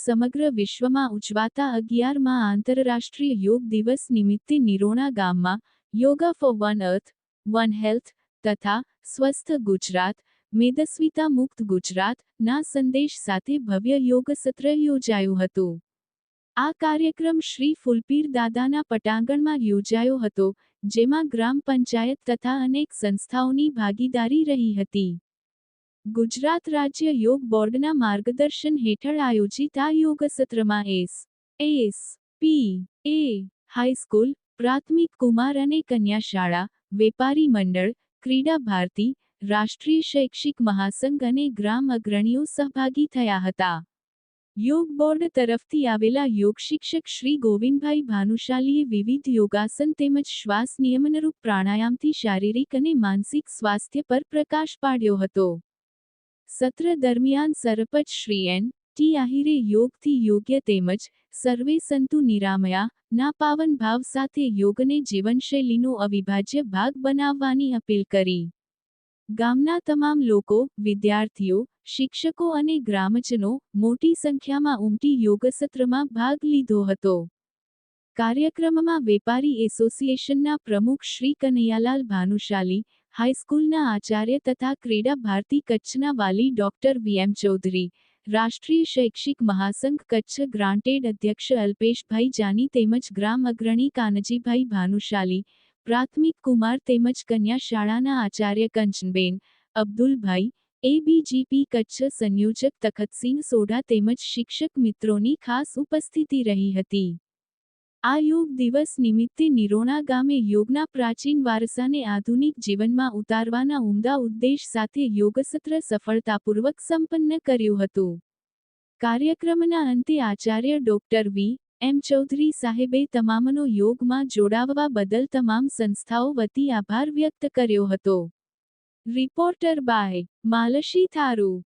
સમગ્ર વિશ્વમાં ઉજવાતા અગિયારમાં આંતરરાષ્ટ્રીય યોગ દિવસ નિમિત્તે નિરોણા ગામમાં yoga for one earth, one health તથા સ્વસ્થ ગુજરાત, મેદસ્વીતા મુક્ત ગુજરાત ના સંદેશ સાથે ભવ્ય યોગ સત્ર યોજાયું હતું. આ કાર્યક્રમ શ્રી ફુલપીર દાદાના પટાંગણમાં યોજાયો હતો, જેમાં ગ્રામ પંચાયત તથા અનેક સંસ્થાઓની ભાગીદારી રહી હતી. ગુજરાત રાજ્ય યોગ બોર્ડના માર્ગદર્શન હેઠળ આયોજિત આ યોગ સત્રમાં S S, P, A high school પ્રાથમિક કુમાર અને કન્યા શાળા, વેપારી મંડળ, ક્રીડા ભારતી, રાષ્ટ્રીય શૈક્ષિક મહાસંઘ અને ગ્રામ અગ્રણીઓ સહભાગી થયા હતા. યોગ બોર્ડ તરફથી આવેલા યોગ શિક્ષક શ્રી ગોવિંદભાઈ ભાનુશાલીએ વિવિધ યોગાસન તેમજ શ્વાસ નિયમનરૂપ પ્રાણાયામથી શારીરિક અને માનસિક સ્વાસ્થ્ય પર પ્રકાશ પાડ્યો હતો. સત્ર દરમિયાન સરપંચ શ્રી એન. ટી. આહિરે યોગથી યોગ્ય તેમજ સર્વે સંતુ નિરામયા, ના પાવન ભાવ સાથે યોગને જીવનશૈલીનો અવિભાજ્ય ભાગ બનાવવાની અપીલ કરી. ગામના તમામ લોકો, વિદ્યાર્થીઓ, શિક્ષકો અને ગ્રામજનો મોટી સંખ્યામાં ઉમટી યોગસત્રમાં ભાગ લીધો હતો. કાર્યક્રમમાં વેપારી એસોસિએશનના પ્રમુખ શ્રી કનૈયાલાલ ભાનુશાલી હાઈસ્કૂલના આચાર્ય તથા ક્રીડા ભારતી કચ્છના વાલી ડોક્ટર વીએમ ચૌધરી, રાષ્ટ્રીય શૈક્ષિક મહાસંઘ કચ્છ ગ્રાન્ટેડ અધ્યક્ષ અલ્પેશભાઈ જાની તેમજ ગ્રામ અગ્રણી કાનજીભાઈ ભાનુશાલી, પ્રાથમિક કુમાર તેમજ કન્યા શાળાના આચાર્ય કંચનબેન અબ્દુલભાઈ, એબીજીપી કચ્છ સંયોજક તખતસિંહ સોઢા તેમજ શિક્ષક મિત્રોની ખાસ ઉપસ્થિતિ રહી હતી. આ યોગ દિવસ નિમિત્તે નિરોણા ગામે યોગના પ્રાચીન વારસાને આધુનિક જીવનમાં ઉતારવાના ઉમદા ઉદ્દેશ સાથે યોગસત્ર સફળતાપૂર્વક સંપન્ન કર્યું હતું. કાર્યક્રમના અંતે આચાર્ય ડોક્ટર વી. એમ. ચૌધરી સાહેબે તમામનો યોગમાં જોડાવવા બદલ તમામ સંસ્થાઓ વતી આભાર વ્યક્ત કર્યો હતો. Reporter by. માલશી થારુ.